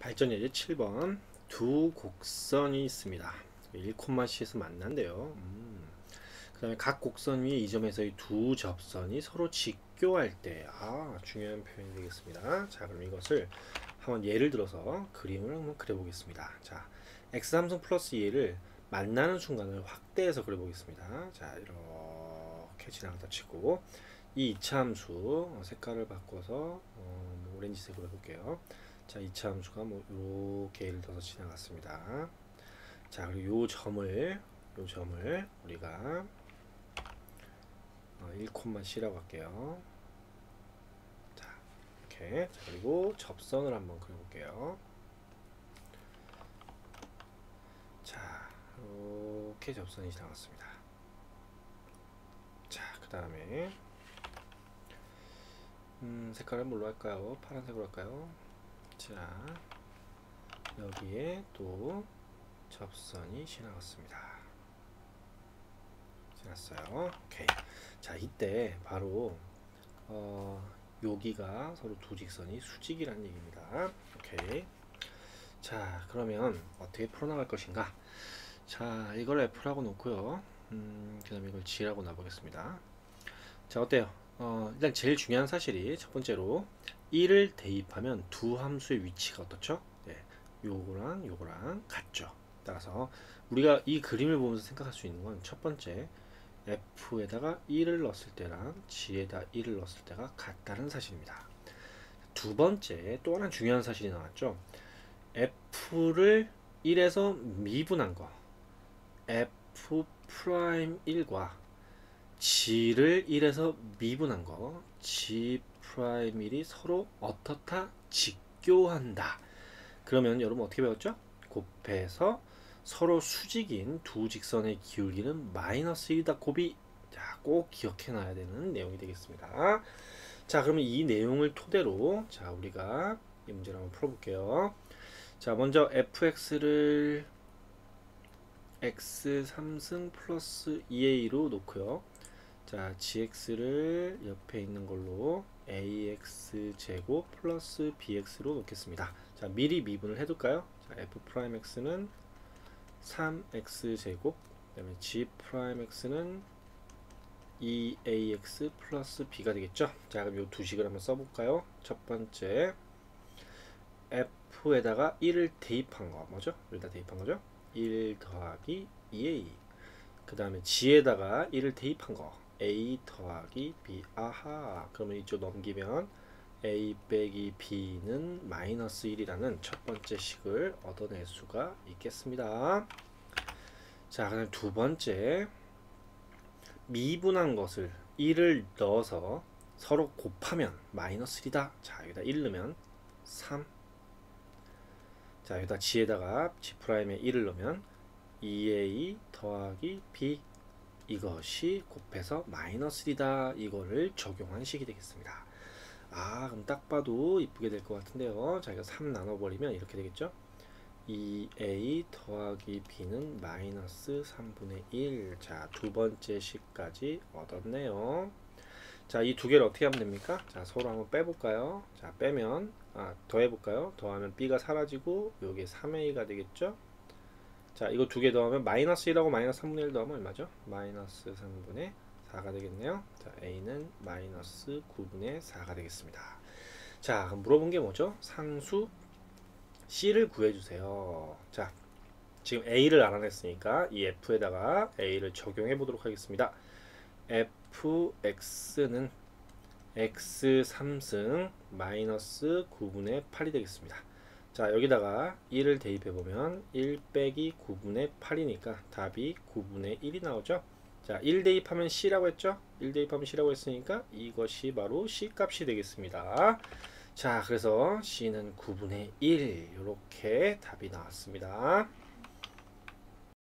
발전 예제 7번 두 곡선이 있습니다. 1,C에서 만난대요. 음. 그 다음에 각 곡선 위에 이 점에서의 두 접선이 서로 직교할 때, 아, 중요한 표현이 되겠습니다. 자, 그럼 이것을 한번 예를 들어서 그림을 한번 그려보겠습니다. 자, x3승 플러스 2를 만나는 순간을 확대해서 그려보겠습니다. 자, 이렇게 지나가다 치고, 이 이차함수 색깔을 바꿔서 어, 뭐 오렌지색으로 해볼게요. 자, 이차 함수가 뭐 이렇게 예를 들어서 지나갔습니다. 자, 그리고 요 점을 요 점을 우리가 어, 1,C라고 할게요. 자, 이렇게. 자, 그리고 접선을 한번 그려볼게요. 자, 이렇게 접선이 지나갔습니다. 자, 그 다음에 음, 색깔은 뭘로 할까요? 파란색으로 할까요? 자 여기에 또 접선이 지나갔습니다. 지났어요. 오케이. 자 이때 바로 어, 여기가 서로 두 직선이 수직이라는 얘기입니다. 오케이. 자 그러면 어떻게 풀어나갈 것인가? 자 이걸 F라고 놓고요. 음, 그 다음에 이걸 G라고 놔보겠습니다. 자 어때요? 어, 일단 제일 중요한 사실이 첫 번째로 1을 대입하면 두 함수의 위치가 어떻죠? 네, 요거랑 요거랑 같죠. 따라서 우리가 이 그림을 보면서 생각할 수 있는 건 첫 번째 f에다가 1을 넣었을 때랑 g에다 1을 넣었을 때가 같다는 사실입니다. 두 번째 또 하나 중요한 사실이 나왔죠. f를 1에서 미분한 거 f 프라임 1과 g를 1에서 미분한 거 g 프라이밀이 서로 어떻다 직교한다. 그러면 여러분 어떻게 배웠죠? 곱해서 서로 수직인 두 직선의 기울기는 마이너스 1이다. 곱이 자, 꼭 기억해 놔야 되는 내용이 되겠습니다. 자, 그러면 이 내용을 토대로 자, 우리가 이 문제를 한번 풀어 볼게요. 자, 먼저 fx를 x 3승 플러스 2a로 놓고요. 자, gx를 옆에 있는 걸로 ax 제곱 플러스 bx로 놓겠습니다. 자, 미리 미분을 해둘까요? 자, f 프라임 x는 3x 제곱, 그다음에 g 프라임 x는 2ax 플러스 b가 되겠죠? 자, 그럼 이 두 식을 한번 써볼까요? 첫 번째 f에다가 1을 대입한 거 뭐죠? 여기다 대입한 거죠? 1 더하기 2a 그 다음에 g에다가 1을 대입한 거 a 더하기 b. 아하. 그러면 이쪽 넘기면 a 빼기 b는 마이너스 1이라는 첫 번째 식을 얻어낼 수가 있겠습니다. 자 그다음 두 번째. 미분한 것을 1을 넣어서 서로 곱하면 마이너스 1이다. 자 여기다 1 넣으면 3 자 여기다 g에다가 g 프라임에 1을 넣으면 2a 더하기 b 이것이 곱해서 마이너스 1이다. 이거를 적용한 식이 되겠습니다. 아 그럼 딱 봐도 이쁘게 될 것 같은데요. 자 이거 3 나눠버리면 이렇게 되겠죠? 2a 더하기 b는 마이너스 3분의 1자 두번째 식까지 얻었네요. 자 이 두 개를 어떻게 하면 됩니까? 자 서로 한번 빼볼까요? 자 빼면 아 더해볼까요? 더하면 b가 사라지고 요게 3a가 되겠죠 자 이거 두 개 더하면 마이너스 1하고 마이너스 3분의 1 더하면 얼마죠? 마이너스 3분의 4가 되겠네요. 자 a는 마이너스 9분의 4가 되겠습니다. 자 물어본 게 뭐죠? 상수 c를 구해주세요. 자 지금 a를 알아냈으니까 이 f에다가 a를 적용해 보도록 하겠습니다. Fx는 x 3승 마이너스 9분의 8이 되겠습니다 자 여기다가 1을 대입해 보면 1 빼기 9분의 8이니까 답이 9분의 1이 나오죠? 자1 대입하면 c라고 했죠? 1 대입하면 c라고 했으니까 이것이 바로 c 값이 되겠습니다. 자 그래서 c는 9분의 1 이렇게 답이 나왔습니다